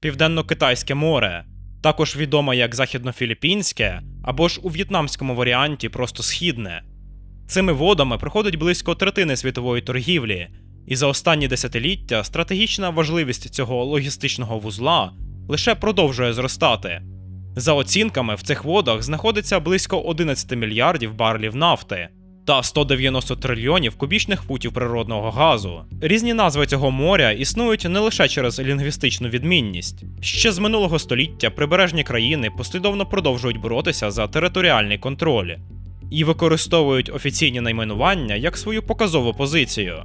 Південно-Китайське море, також відоме як Західнофіліппінське, або ж у в'єтнамському варіанті просто східне. Цими водами проходить близько третини світової торгівлі, і за останні десятиліття стратегічна важливість цього логістичного вузла лише продовжує зростати. За оцінками, в цих водах знаходиться близько 11 мільярдів барлів нафти та 190 трильйонів кубічних футів природного газу. Різні назви цього моря існують не лише через лінгвістичну відмінність. Ще з минулого століття прибережні країни послідовно продовжують боротися за територіальний контроль і використовують офіційні найменування як свою показову позицію.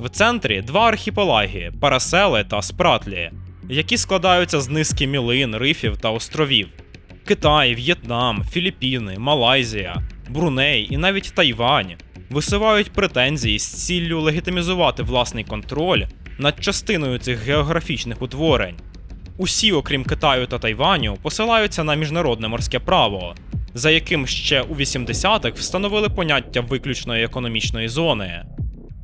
В центрі два архіпелаги Парасели та Спратлі, які складаються з низки мілин, рифів та островів. Китай, В'єтнам, Філіппіни, Малайзія, Бруней і навіть Тайвань висувають претензії з ціллю легітимізувати власний контроль над частиною цих географічних утворень. Усі, окрім Китаю та Тайваню, посилаються на міжнародне морське право, за яким ще у 80-х встановили поняття виключної економічної зони.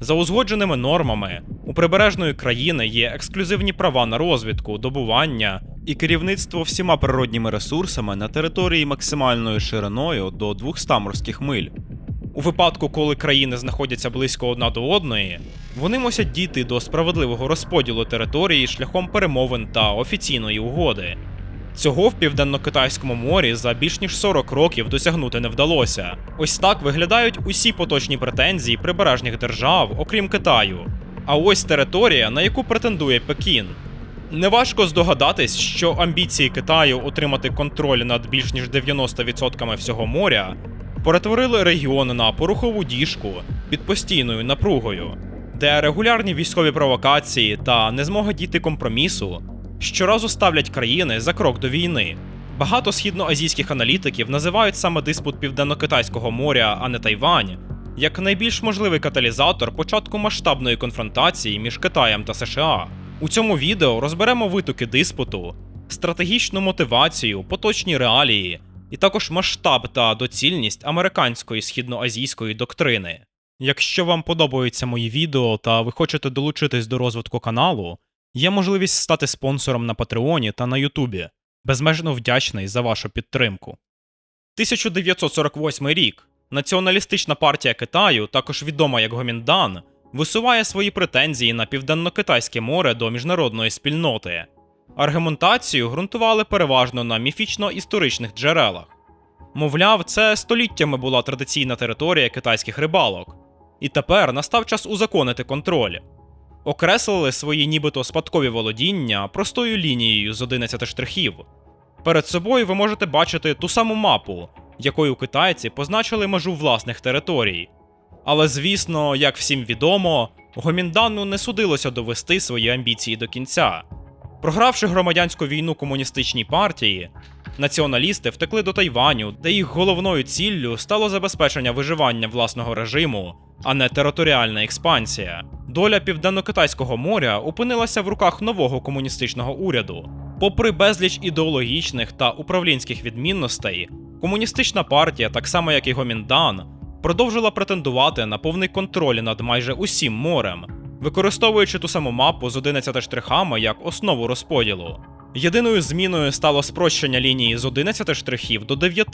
За узгодженими нормами, у прибережної країни є ексклюзивні права на розвідку, добування і керівництво всіма природніми ресурсами на території максимальною шириною до 200 морських миль. У випадку, коли країни знаходяться близько одна до одної, вони мусять дійти до справедливого розподілу території шляхом перемовин та офіційної угоди. Цього в південно-китайському морі за більш ніж 40 років досягнути не вдалося. Ось так виглядають усі поточні претензії прибережних держав, окрім Китаю. А ось територія, на яку претендує Пекін. Неважко здогадатись, що амбіції Китаю отримати контроль над більш ніж 90% всього моря перетворили регіон на порухову діжку під постійною напругою, де регулярні військові провокації та незмога дійти компромісу щоразу ставлять країни за крок до війни. Багато східноазійських аналітиків називають саме диспут Південно-Китайського моря, а не Тайвань, як найбільш можливий каталізатор початку масштабної конфронтації між Китаєм та США. У цьому відео розберемо витоки диспуту, стратегічну мотивацію, поточні реалії, і також масштаб та доцільність американської східноазійської доктрини. Якщо вам подобаються мої відео та ви хочете долучитись до розвитку каналу, є можливість стати спонсором на Патреоні та на Ютубі. Безмежно вдячний за вашу підтримку. 1948 рік. Націоналістична партія Китаю, також відома як Гоміндан, висуває свої претензії на південно-китайське море до міжнародної спільноти. Аргументацію ґрунтували переважно на міфічно-історичних джерелах. Мовляв, це століттями була традиційна територія китайських рибалок, і тепер настав час узаконити контроль. Окреслили свої нібито спадкові володіння простою лінією з 11 штрихів. Перед собою ви можете бачити ту саму мапу, якою китайці позначили межу власних територій. Але звісно, як всім відомо, Гоміндану не судилося довести свої амбіції до кінця. Програвши громадянську війну комуністичній партії, націоналісти втекли до Тайваню, де їх головною ціллю стало забезпечення виживання власного режиму, а не територіальна експансія. Доля південно-китайського моря опинилася в руках нового комуністичного уряду. Попри безліч ідеологічних та управлінських відмінностей, комуністична партія, так само як і Гоміндан, продовжила претендувати на повний контроль над майже усім морем, використовуючи ту саму мапу з 11 штрихами як основу розподілу. Єдиною зміною стало спрощення лінії з 11 штрихів до 9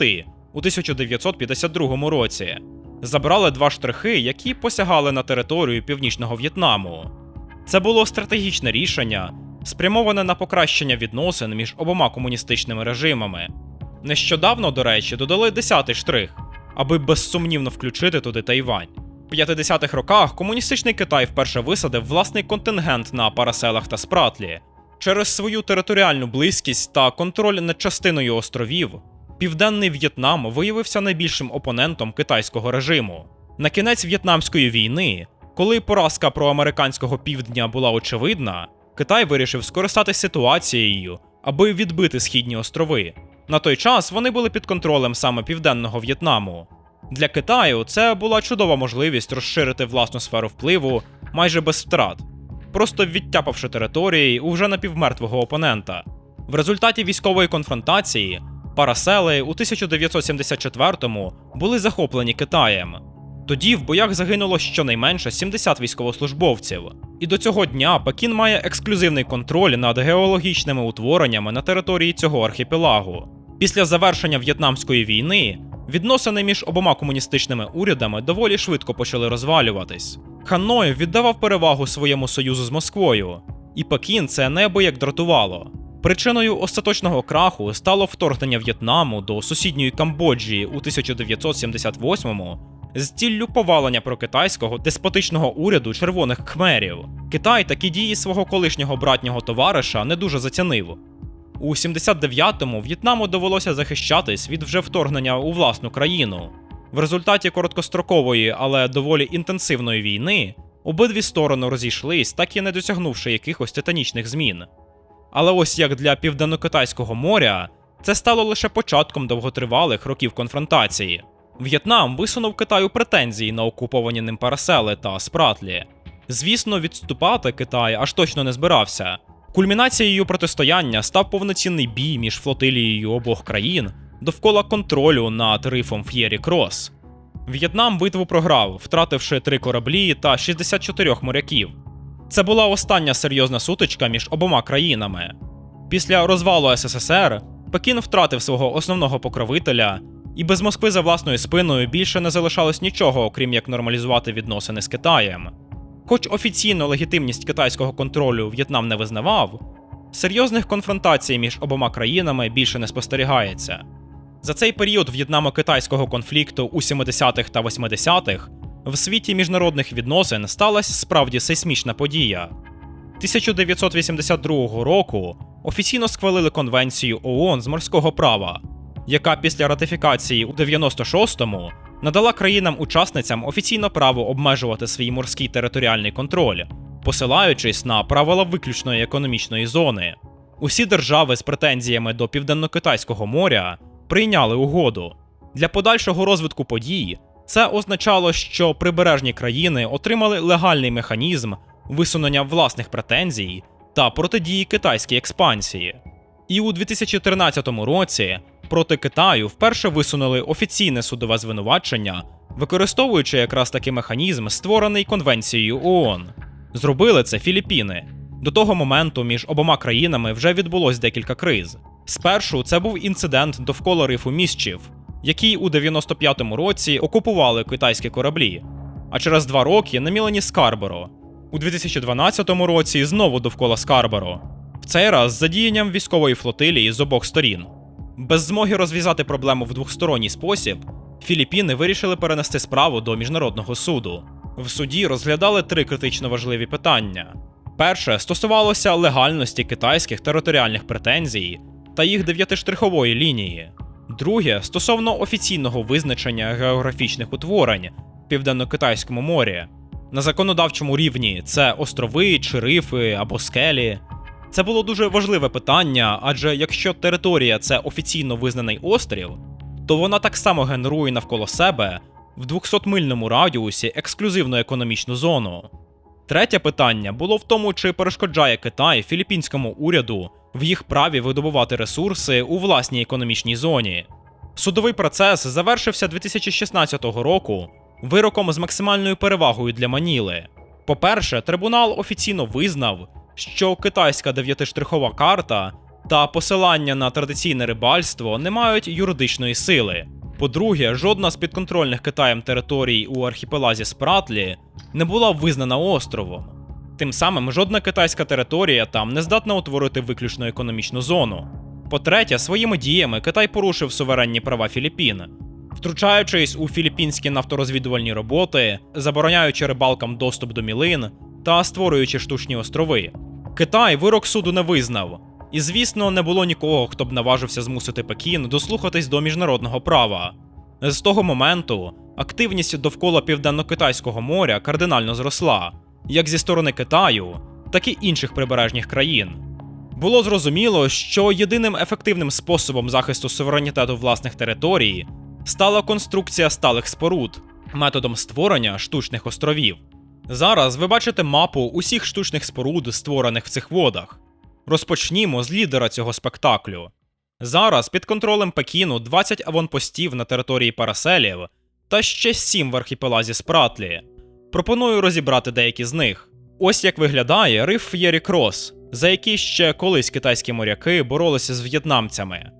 у 1952 році. Забрали два штрихи, які посягали на територію північного В'єтнаму. Це було стратегічне рішення, спрямоване на покращення відносин між обома комуністичними режимами. Нещодавно, до речі, додали 10-й штрих, аби безсумнівно включити туди Тайвань. В 50-х роках комуністичний Китай вперше висадив власний контингент на Параселах та Спратлі. Через свою територіальну близькість та контроль над частиною островів, Південний В'єтнам виявився найбільшим опонентом китайського режиму. На кінець В'єтнамської війни, коли поразка проамериканського півдня була очевидна, Китай вирішив скористатися ситуацією, аби відбити східні острови. На той час вони були під контролем саме південного В'єтнаму. Для Китаю це була чудова можливість розширити власну сферу впливу майже без втрат, просто відтяпавши території у вже напівмертвого опонента. В результаті військової конфронтації Парасели у 1974-му були захоплені Китаєм. Тоді в боях загинуло щонайменше 70 військовослужбовців. І до цього дня Пекін має ексклюзивний контроль над геологічними утвореннями на території цього архіпелагу. Після завершення В'єтнамської війни відносини між обома комуністичними урядами доволі швидко почали розвалюватись. Ханой віддавав перевагу своєму союзу з Москвою, і Пекін це неабияк дратувало. Причиною остаточного краху стало вторгнення В'єтнаму до сусідньої Камбоджі у 1978-му з ціллю повалення прокитайського деспотичного уряду червоних кхмерів. Китай такі дії свого колишнього братнього товариша не дуже зацінив. У 79-му В'єтнаму довелося захищатись від вже вторгнення у власну країну. В результаті короткострокової, але доволі інтенсивної війни обидві сторони розійшлись, так і не досягнувши якихось титанічних змін. Але ось як для Південно-Китайського моря, це стало лише початком довготривалих років конфронтації. В'єтнам висунув Китаю претензії на окуповані ним парасели та спратлі. Звісно, відступати Китай аж точно не збирався. Кульмінацією протистояння став повноцінний бій між флотилією обох країн довкола контролю над рифом Ф'єрі Крос. В'єтнам битву програв, втративши три кораблі та 64 моряків. Це була остання серйозна сутичка між обома країнами. Після розвалу СССР Пекін втратив свого основного покровителя, і без Москви за власною спиною більше не залишалось нічого, окрім як нормалізувати відносини з Китаєм. Хоч офіційно легітимність китайського контролю В'єтнам не визнавав, серйозних конфронтацій між обома країнами більше не спостерігається. За цей період в'єтнамо-китайського конфлікту у 70-х та 80-х в світі міжнародних відносин сталася справді сейсмічна подія. 1982 року офіційно схвалили Конвенцію ООН з морського права, яка після ратифікації у 96-му надала країнам-учасницям офіційно право обмежувати свій морський територіальний контроль, посилаючись на правила виключної економічної зони. Усі держави з претензіями до Південно-Китайського моря прийняли угоду. Для подальшого розвитку подій це означало, що прибережні країни отримали легальний механізм висунення власних претензій та протидії китайській експансії. І у 2013 році проти Китаю вперше висунули офіційне судове звинувачення, використовуючи якраз такий механізм, створений Конвенцією ООН. Зробили це Філіппіни. До того моменту між обома країнами вже відбулось декілька криз. Спершу це був інцидент довкола рифу Місчів, який у 95-му році окупували китайські кораблі, а через два роки на Мілені Скарборо. У 2012 році знову довкола Скарборо. В цей раз з задіянням військової флотилії з обох сторін. Без змоги розв'язати проблему в двохсторонній спосіб, Філіппіни вирішили перенести справу до міжнародного суду. В суді розглядали три критично важливі питання. Перше стосувалося легальності китайських територіальних претензій та їх дев'ятиштрихової лінії. Друге стосовно офіційного визначення географічних утворень в Південно-Китайському морі. На законодавчому рівні це острови чи рифи або скелі. Це було дуже важливе питання, адже якщо територія це офіційно визнаний острів, то вона так само генерує навколо себе в 200-мильному радіусі ексклюзивну економічну зону. Третє питання було в тому, чи перешкоджає Китай філіппінському уряду в їх праві видобувати ресурси у власній економічній зоні. Судовий процес завершився 2016 року вироком з максимальною перевагою для Маніли. По-перше, трибунал офіційно визнав, що китайська дев'ятиштрихова карта та посилання на традиційне рибальство не мають юридичної сили. По-друге, жодна з підконтрольних Китаєм територій у архіпелазі Спратлі не була визнана островом. Тим самим жодна китайська територія там не здатна утворити виключно економічну зону. По-третє, своїми діями Китай порушив суверенні права Філіппін, втручаючись у філіппінські нафторозвідувальні роботи, забороняючи рибалкам доступ до мілин та створюючи штучні острови. Китай вирок суду не визнав, і, звісно, не було нікого, хто б наважився змусити Пекін дослухатись до міжнародного права. З того моменту активність довкола Південно-Китайського моря кардинально зросла, як зі сторони Китаю, так і інших прибережних країн. Було зрозуміло, що єдиним ефективним способом захисту суверенітету власних територій стала конструкція сталих споруд методом створення штучних островів. Зараз ви бачите мапу усіх штучних споруд, створених в цих водах. Розпочнімо з лідера цього спектаклю. Зараз під контролем Пекіну 20 аванпостів на території Параселів та ще сім в архіпелазі Спратлі. Пропоную розібрати деякі з них. Ось як виглядає риф Єрі Крос, за який ще колись китайські моряки боролися з в'єтнамцями.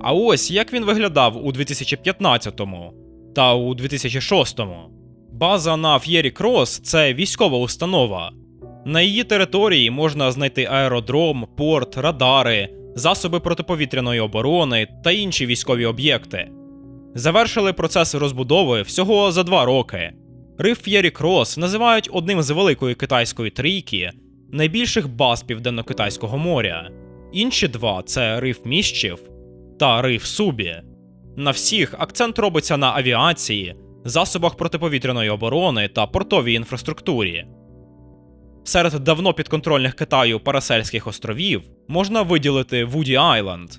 А ось як він виглядав у 2015-му та у 2006-му. База на Ф'єрі Крос це військова установа. На її території можна знайти аеродром, порт, радари, засоби протиповітряної оборони та інші військові об'єкти. Завершили процес розбудови всього за два роки. Риф Ф'єрі Крос називають одним з великої китайської трійки найбільших баз Південно-Китайського моря. Інші два це риф Міщів та риф Субі. На всіх акцент робиться на авіації, засобах протиповітряної оборони та портовій інфраструктурі. Серед давно підконтрольних Китаю Парасельських островів можна виділити Вуді Айленд.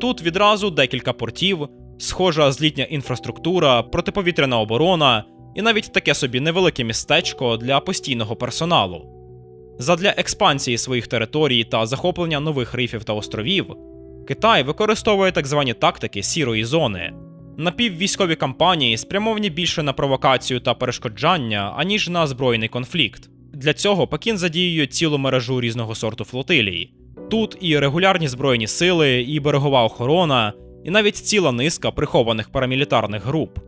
Тут відразу декілька портів, схожа злітня інфраструктура, протиповітряна оборона і навіть таке собі невелике містечко для постійного персоналу. Задля експансії своїх територій та захоплення нових рифів та островів Китай використовує так звані тактики сірої зони. Напіввійськові кампанії спрямовані більше на провокацію та перешкоджання, аніж на збройний конфлікт. Для цього Пекін задіює цілу мережу різного сорту флотилій. Тут і регулярні збройні сили, і берегова охорона, і навіть ціла низка прихованих парамілітарних груп.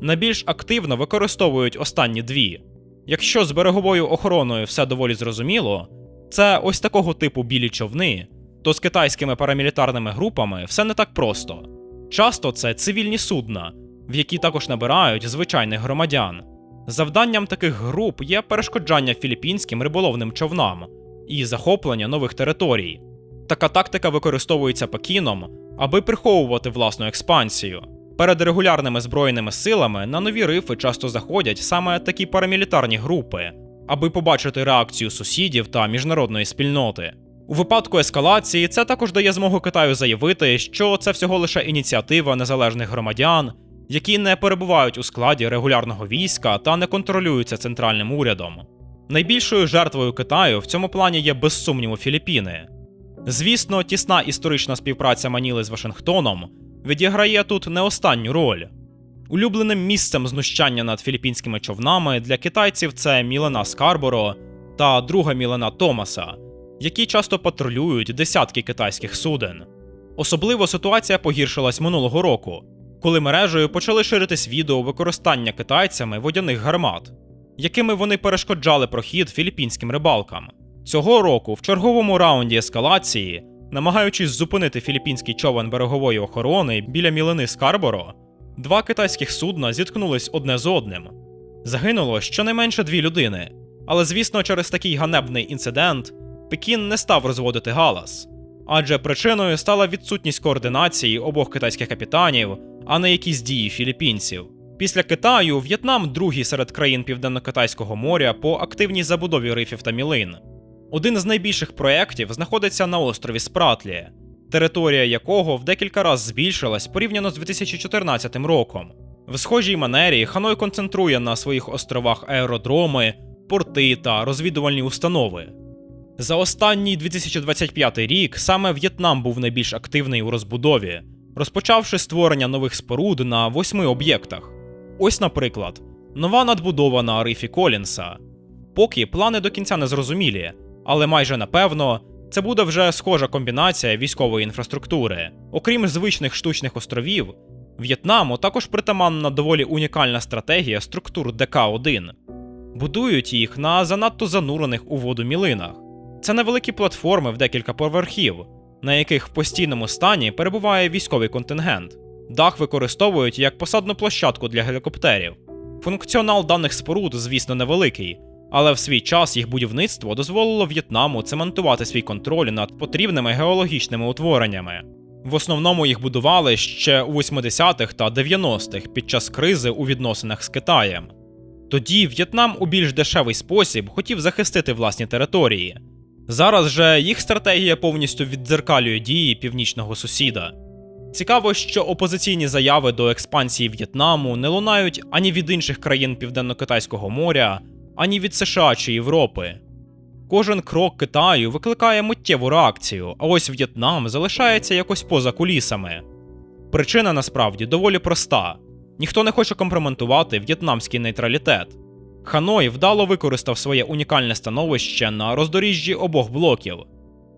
Найбільш активно використовують останні дві. Якщо з береговою охороною все доволі зрозуміло, це ось такого типу білі човни, то з китайськими парамілітарними групами все не так просто. Часто це цивільні судна, в які також набирають звичайних громадян. Завданням таких груп є перешкоджання філіппінським риболовним човнам і захоплення нових територій. Така тактика використовується Пекіном, аби приховувати власну експансію. Перед регулярними збройними силами на нові рифи часто заходять саме такі парамілітарні групи, аби побачити реакцію сусідів та міжнародної спільноти. У випадку ескалації це також дає змогу Китаю заявити, що це всього лише ініціатива незалежних громадян, які не перебувають у складі регулярного війська та не контролюються центральним урядом. Найбільшою жертвою Китаю в цьому плані є без сумніву Філіппіни. Звісно, тісна історична співпраця Маніли з Вашингтоном відіграє тут не останню роль. Улюбленим місцем знущання над філіппінськими човнами для китайців це мілена Скарборо та друга мілена Томаса, які часто патрулюють десятки китайських суден. Особливо ситуація погіршилась минулого року, коли мережею почали ширитись відео використання китайцями водяних гармат, якими вони перешкоджали прохід філіппінським рибалкам. Цього року, в черговому раунді ескалації, намагаючись зупинити філіппінський човен берегової охорони біля мілини Скарборо, два китайських судна зіткнулись одне з одним. Загинуло щонайменше дві людини, але звісно, через такий ганебний інцидент Пекін не став розводити галас, адже причиною стала відсутність координації обох китайських капітанів, а не якісь дії філіппінців. Після Китаю В'єтнам другий серед країн Південно-Китайського моря по активній забудові рифів та мілин. Один з найбільших проєктів знаходиться на острові Спратлі, територія якого в декілька разів збільшилась порівняно з 2014 роком. В схожій манері Ханой концентрує на своїх островах аеродроми, порти та розвідувальні установи. За останній 2025 рік саме В'єтнам був найбільш активний у розбудові, розпочавши створення нових споруд на восьми об'єктах. Ось, наприклад, нова надбудова на рифі Колінса. Поки плани до кінця не зрозумілі, але майже напевно це буде вже схожа комбінація військової інфраструктури. Окрім звичних штучних островів, В'єтнаму також притаманна доволі унікальна стратегія структур ДК-1. Будують їх на занадто занурених у воду мілинах. Це невеликі платформи в декілька поверхів, на яких в постійному стані перебуває військовий контингент. Дах використовують як посадну площадку для гелікоптерів. Функціонал даних споруд, звісно, невеликий, але в свій час їх будівництво дозволило В'єтнаму цементувати свій контроль над потрібними геологічними утвореннями. В основному їх будували ще у 80-х та 90-х під час кризи у відносинах з Китаєм. Тоді В'єтнам у більш дешевий спосіб хотів захистити власні території. Зараз же їх стратегія повністю віддзеркалює дії північного сусіда. Цікаво, що опозиційні заяви до експансії В'єтнаму не лунають ані від інших країн Південно-Китайського моря, ані від США чи Європи. Кожен крок Китаю викликає миттєву реакцію, а ось В'єтнам залишається якось поза кулісами. Причина насправді доволі проста: Ніхто не хоче компроментувати в'єтнамський нейтралітет. Ханой вдало використав своє унікальне становище на роздоріжжі обох блоків.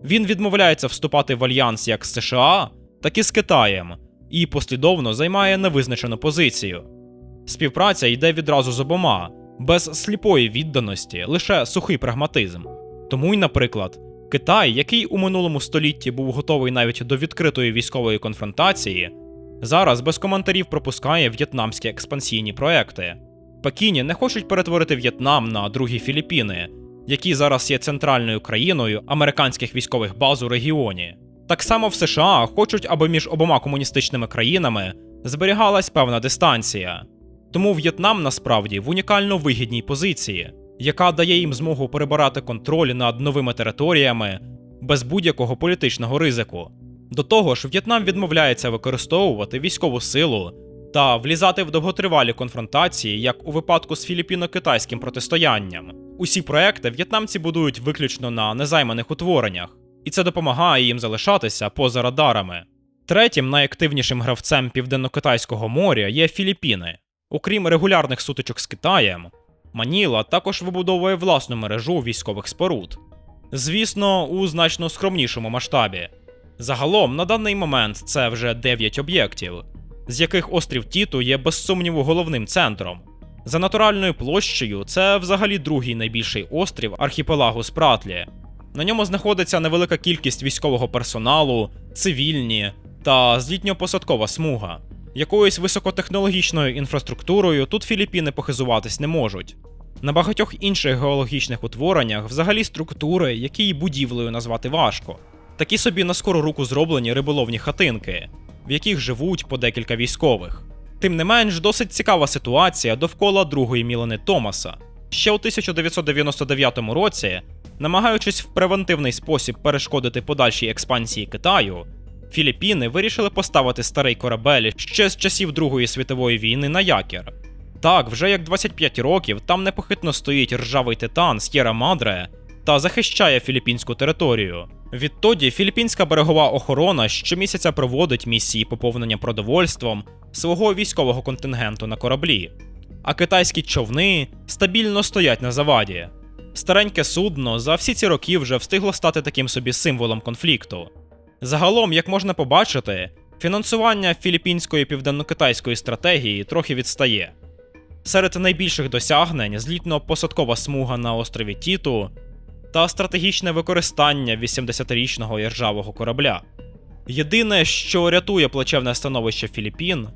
Він відмовляється вступати в альянс як з США, так і з Китаєм, і послідовно займає невизначену позицію. Співпраця йде відразу з обома, без сліпої відданості, лише сухий прагматизм. Тому й, наприклад, Китай, який у минулому столітті був готовий навіть до відкритої військової конфронтації, зараз без коментарів пропускає в'єтнамські експансійні проекти. Пекіні не хочуть перетворити В'єтнам на другі Філіппіни, які зараз є центральною країною американських військових баз у регіоні. Так само в США хочуть, аби між обома комуністичними країнами зберігалась певна дистанція. Тому В'єтнам насправді в унікально вигідній позиції, яка дає їм змогу перебирати контроль над новими територіями без будь-якого політичного ризику. До того ж, В'єтнам відмовляється використовувати військову силу та влізати в довготривалі конфронтації, як у випадку з філіппіно-китайським протистоянням. Усі проекти в'єтнамці будують виключно на незайманих утвореннях, і це допомагає їм залишатися поза радарами. Третім найактивнішим гравцем Південно-Китайського моря є Філіппіни. Окрім регулярних сутичок з Китаєм, Маніла також вибудовує власну мережу військових споруд. Звісно, у значно скромнішому масштабі. Загалом, на даний момент це вже 9 об'єктів, з яких острів Тіту є без сумніву головним центром. За натуральною площею, це взагалі другий найбільший острів архіпелагу Спратлі. На ньому знаходиться невелика кількість військового персоналу, цивільні та злітньо-посадкова смуга. Якоюсь високотехнологічною інфраструктурою тут Філіппіни похизуватись не можуть. На багатьох інших геологічних утвореннях взагалі структури, які й будівлею назвати важко. Такі собі на скору руку зроблені риболовні хатинки, в яких живуть по декілька військових. Тим не менш, досить цікава ситуація довкола другої Мілани Томаса. Ще у 1999 році, намагаючись в превентивний спосіб перешкодити подальшій експансії Китаю, Філіппіни вирішили поставити старий корабель ще з часів Другої світової війни на якір. Так, вже як 25 років там непохитно стоїть ржавий титан С'єра Мадре та захищає філіппінську територію. Відтоді філіппінська берегова охорона щомісяця проводить місії поповнення продовольством свого військового контингенту на кораблі, а китайські човни стабільно стоять на заваді. Стареньке судно за всі ці роки вже встигло стати таким собі символом конфлікту. Загалом, як можна побачити, фінансування філіппінської південно-китайської стратегії трохи відстає. Серед найбільших досягнень злітно-посадкова смуга на острові Тіту та стратегічне використання 80-річного іржавого корабля. Єдине, що рятує плачевне становище Філіппін,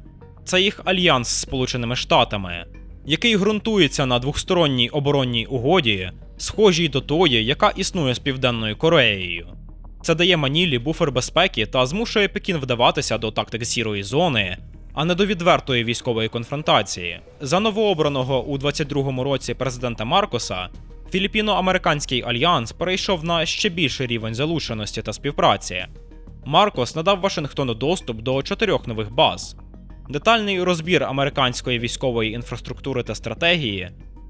це їх альянс з Сполученими Штатами, який ґрунтується на двохсторонній оборонній угоді, схожій до тої, яка існує з Південною Кореєю. Це дає Манілі буфер безпеки та змушує Пекін вдаватися до тактик сірої зони, а не до відвертої військової конфронтації. За новообраного у 22-му році президента Маркоса Філіппіно-американський альянс перейшов на ще більший рівень залученості та співпраці. Маркос надав Вашингтону доступ до чотирьох нових баз. Детальний розбір американської військової інфраструктури та стратегії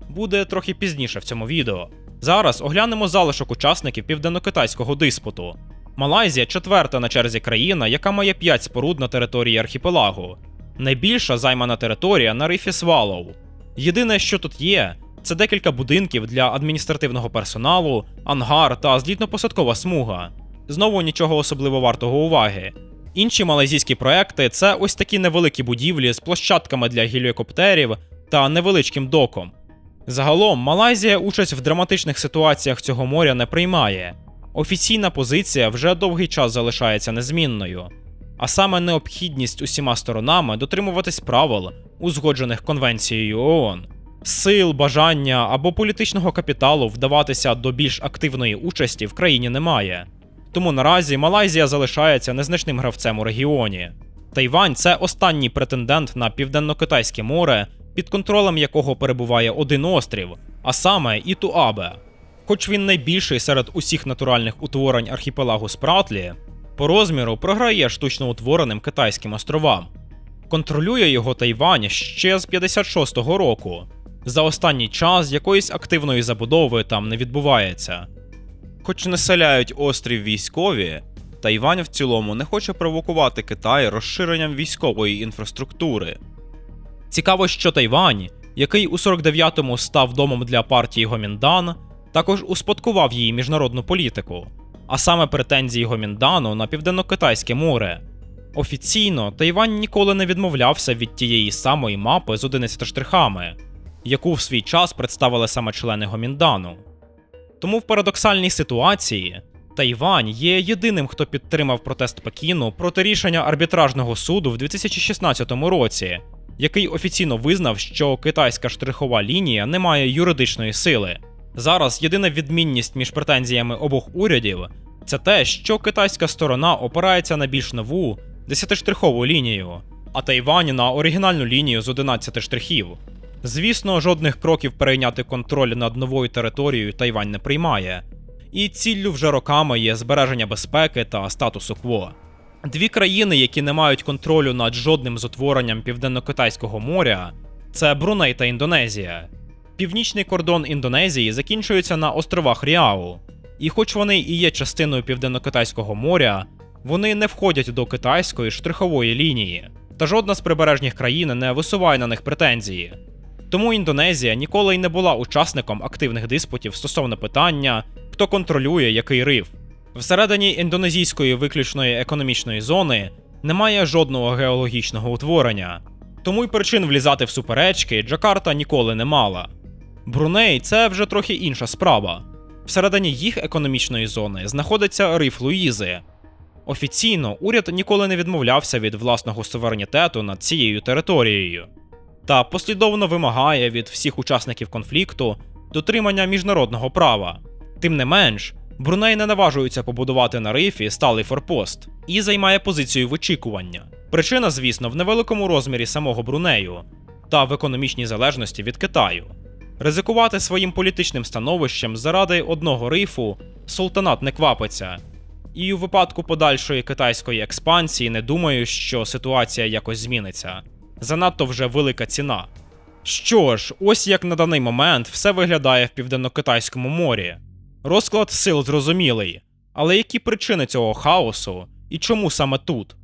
буде трохи пізніше в цьому відео. Зараз оглянемо залишок учасників південно-китайського диспуту. Малайзія четверта на черзі країна, яка має 5 споруд на території архіпелагу. Найбільша займана територія на рифі Свалоу. Єдине, що тут є, це декілька будинків для адміністративного персоналу, ангар та злітно-посадкова смуга. Знову нічого особливо вартого уваги. Інші малайзійські проекти це ось такі невеликі будівлі з площадками для гелікоптерів та невеличким доком. Загалом, Малайзія участь в драматичних ситуаціях цього моря не приймає. Офіційна позиція вже довгий час залишається незмінною, а саме необхідність усіма сторонами дотримуватись правил, узгоджених Конвенцією ООН. Сил, бажання або політичного капіталу вдаватися до більш активної участі в країні немає. Тому наразі Малайзія залишається незначним гравцем у регіоні. Тайвань це останній претендент на південно-китайське море, під контролем якого перебуває один острів, а саме Ітуабе. Хоч він найбільший серед усіх натуральних утворень архіпелагу Спратлі, по розміру програє штучно утвореним китайським островам. Контролює його Тайвань ще з 56-го року. За останній час якоїсь активної забудови там не відбувається. Хоч населяють острів військові, Тайвань в цілому не хоче провокувати Китай розширенням військової інфраструктури. Цікаво, що Тайвань, який у 49-му став домом для партії Гоміндан, також успадкував її міжнародну політику, а саме претензії Гоміндану на південно-китайське море. Офіційно Тайвань ніколи не відмовлявся від тієї самої мапи з 11 штрихами, яку в свій час представили саме члени Гоміндану. Тому в парадоксальній ситуації Тайвань є єдиним, хто підтримав протест Пекіну проти рішення арбітражного суду в 2016 році, який офіційно визнав, що китайська штрихова лінія не має юридичної сили. Зараз єдина відмінність між претензіями обох урядів це те, що китайська сторона опирається на більш нову 10-штрихову лінію, а Тайвань на оригінальну лінію з 11 штрихів. Звісно, жодних кроків перейняти контроль над новою територією Тайвань не приймає, і ціллю вже роками є збереження безпеки та статусу кво. Дві країни, які не мають контролю над жодним з утворенням Південно-Китайського моря, це Бруней та Індонезія. Північний кордон Індонезії закінчується на островах Ріау, і хоч вони і є частиною Південно-Китайського моря, вони не входять до китайської штрихової лінії, та жодна з прибережних країн не висуває на них претензії. Тому Індонезія ніколи й не була учасником активних диспутів стосовно питання, хто контролює який риф. Всередині індонезійської виключної економічної зони немає жодного геологічного утворення, тому й причин влізати в суперечки Джакарта ніколи не мала. Бруней це вже трохи інша справа. Всередині їх економічної зони знаходиться риф Луїзи. Офіційно уряд ніколи не відмовлявся від власного суверенітету над цією територією та послідовно вимагає від всіх учасників конфлікту дотримання міжнародного права. Тим не менш, Бруней не наважується побудувати на рифі сталий форпост і займає позицію вичікування. Причина, звісно, в невеликому розмірі самого Брунею та в економічній залежності від Китаю. Ризикувати своїм політичним становищем заради одного рифу султанат не квапиться. І у випадку подальшої китайської експансії не думаю, що ситуація якось зміниться. Занадто вже велика ціна. Що ж, ось як на даний момент все виглядає в південно-китайському морі. Розклад сил зрозумілий, але які причини цього хаосу і чому саме тут?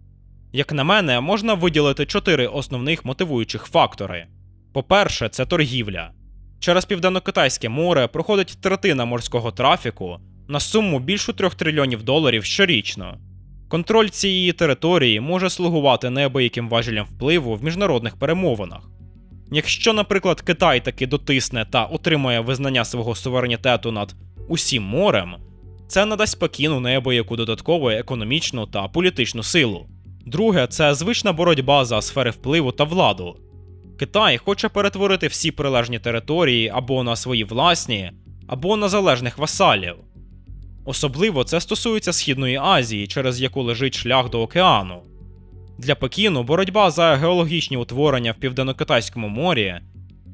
Як на мене, можна виділити чотири основних мотивуючих фактори. По-перше, це торгівля. Через південно-китайське море проходить третина морського трафіку на суму більше 3 трильйонів доларів щорічно. Контроль цієї території може слугувати неабияким важелем впливу в міжнародних перемовинах. Якщо, наприклад, Китай таки дотисне та отримає визнання свого суверенітету над усім морем, це надасть Пекіну неабияку додаткову економічну та політичну силу. Друге, це звична боротьба за сфери впливу та владу. Китай хоче перетворити всі прилежні території або на свої власні, або на залежних васалів. Особливо це стосується Східної Азії, через яку лежить шлях до океану. Для Пекіну боротьба за геологічні утворення в південно-китайському морі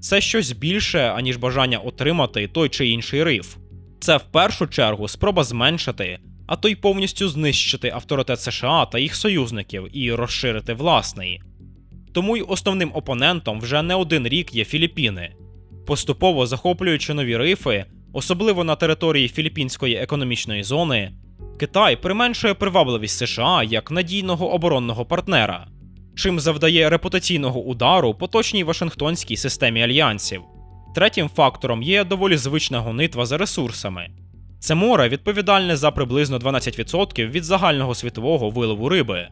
це щось більше, аніж бажання отримати той чи інший риф. Це в першу чергу спроба зменшити, а то й повністю знищити авторитет США та їх союзників і розширити власний. Тому й основним опонентом вже не один рік є Філіппіни, поступово захоплюючи нові рифи, особливо на території Філіппінської економічної зони, Китай применшує привабливість США як надійного оборонного партнера, чим завдає репутаційного удару поточній Вашингтонській системі альянсів. Третім фактором є доволі звична гонитва за ресурсами. Це море відповідальне за приблизно 12% від загального світового вилову риби.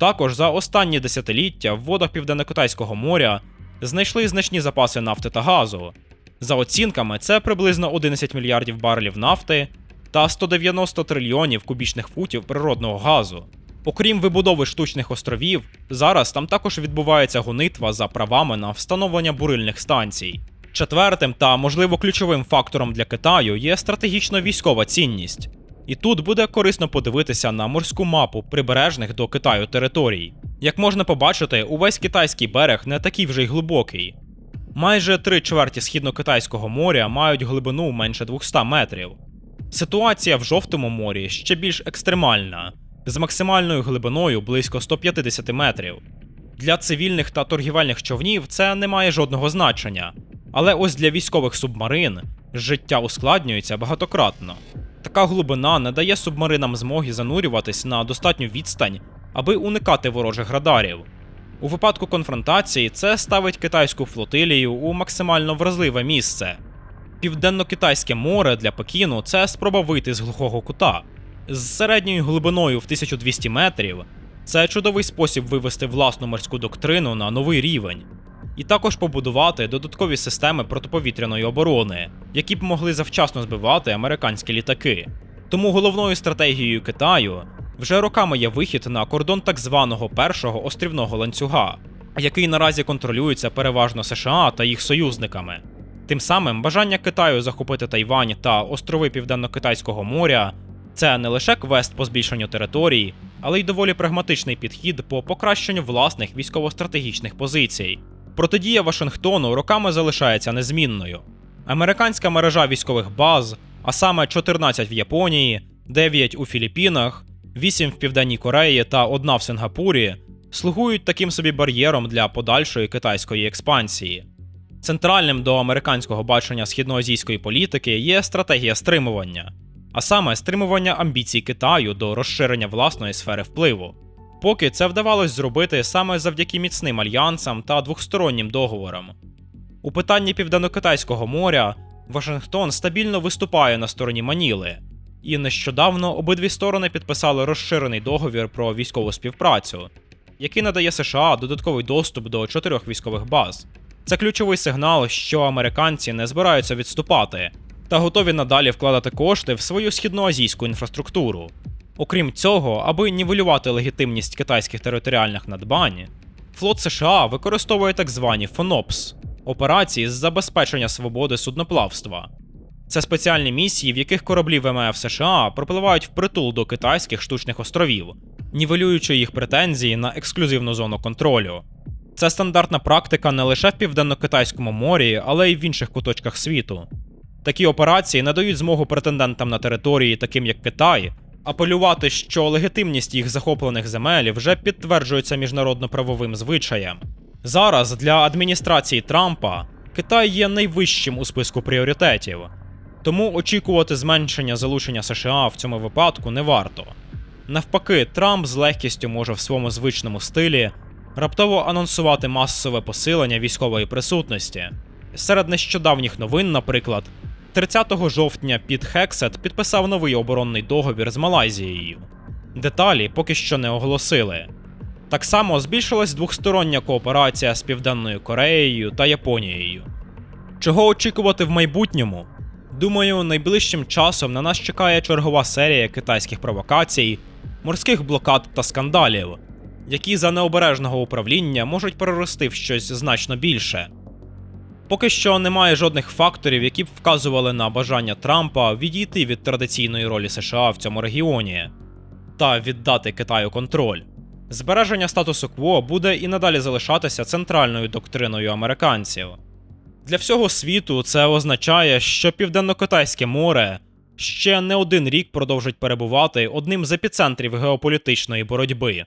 Також за останні десятиліття в водах Південно-Китайського моря знайшли значні запаси нафти та газу. За оцінками, це приблизно 11 мільярдів барелів нафти та 190 трильйонів кубічних футів природного газу. Окрім вибудови штучних островів, зараз там також відбувається гонитва за правами на встановлення бурильних станцій. Четвертим та, можливо, ключовим фактором для Китаю є стратегічно військова цінність. І тут буде корисно подивитися на морську мапу прибережних до Китаю територій. Як можна побачити, увесь китайський берег не такий вже й глибокий. Майже три чверті східно-китайського моря мають глибину менше 200 метрів. Ситуація в жовтому морі ще більш екстремальна, з максимальною глибиною близько 150 метрів. Для цивільних та торгівельних човнів це не має жодного значення, але ось для військових субмарин життя ускладнюється багатократно. Така глибина не дає субмаринам змоги занурюватись на достатню відстань, аби уникати ворожих радарів. У випадку конфронтації це ставить китайську флотилію у максимально вразливе місце. Південно-Китайське море для Пекіну це спроба вийти з глухого кута. З середньою глибиною в 1200 метрів це чудовий спосіб вивести власну морську доктрину на новий рівень, і також побудувати додаткові системи протиповітряної оборони, які б могли завчасно збивати американські літаки. Тому головною стратегією Китаю вже роками є вихід на кордон так званого першого острівного ланцюга, який наразі контролюється переважно США та їх союзниками. Тим самим бажання Китаю захопити Тайвань та острови Південно-Китайського моря це не лише квест по збільшенню територій, але й доволі прагматичний підхід по покращенню власних військово-стратегічних позицій. Протидія Вашингтону роками залишається незмінною. Американська мережа військових баз, а саме 14 в Японії, 9 у Філіппінах, 8 в Південній Кореї та 1 в Сингапурі, слугують таким собі бар'єром для подальшої китайської експансії. Центральним до американського бачення східноазійської політики є стратегія стримування, а саме стримування амбіцій Китаю до розширення власної сфери впливу. Поки це вдавалось зробити саме завдяки міцним альянсам та двохстороннім договорам. У питанні Південно-Китайського моря Вашингтон стабільно виступає на стороні Маніли, і нещодавно обидві сторони підписали розширений договір про військову співпрацю, який надає США додатковий доступ до чотирьох військових баз. Це ключовий сигнал, що американці не збираються відступати та готові надалі вкладати кошти в свою східноазійську інфраструктуру. Окрім цього, аби нівелювати легітимність китайських територіальних надбань, флот США використовує так звані ФОНОПС операції з забезпечення свободи судноплавства. Це спеціальні місії, в яких кораблі ВМФ США пропливають впритул до китайських штучних островів, нівелюючи їх претензії на ексклюзивну зону контролю. Це стандартна практика не лише в південно-китайському морі, але й в інших куточках світу. Такі операції надають змогу претендентам на території, таким як Китай, апелювати, що легітимність їх захоплених земель вже підтверджується міжнародно-правовим звичаєм. Зараз для адміністрації Трампа Китай є найвищим у списку пріоритетів, тому очікувати зменшення залучення США в цьому випадку не варто. Навпаки, Трамп з легкістю може в своєму звичному стилі раптово анонсувати масове посилення військової присутності. Серед нещодавніх новин, наприклад, 30 жовтня Піт Хексет підписав новий оборонний договір з Малайзією. Деталі поки що не оголосили. Так само збільшилась двохстороння кооперація з Південною Кореєю та Японією. Чого очікувати в майбутньому? Думаю, найближчим часом на нас чекає чергова серія китайських провокацій, морських блокад та скандалів, які за необережного управління можуть перерости в щось значно більше. Поки що немає жодних факторів, які б вказували на бажання Трампа відійти від традиційної ролі США в цьому регіоні та віддати Китаю контроль. Збереження статусу кво буде і надалі залишатися центральною доктриною американців. Для всього світу це означає, що Південно-Китайське море ще не один рік продовжить перебувати одним з епіцентрів геополітичної боротьби.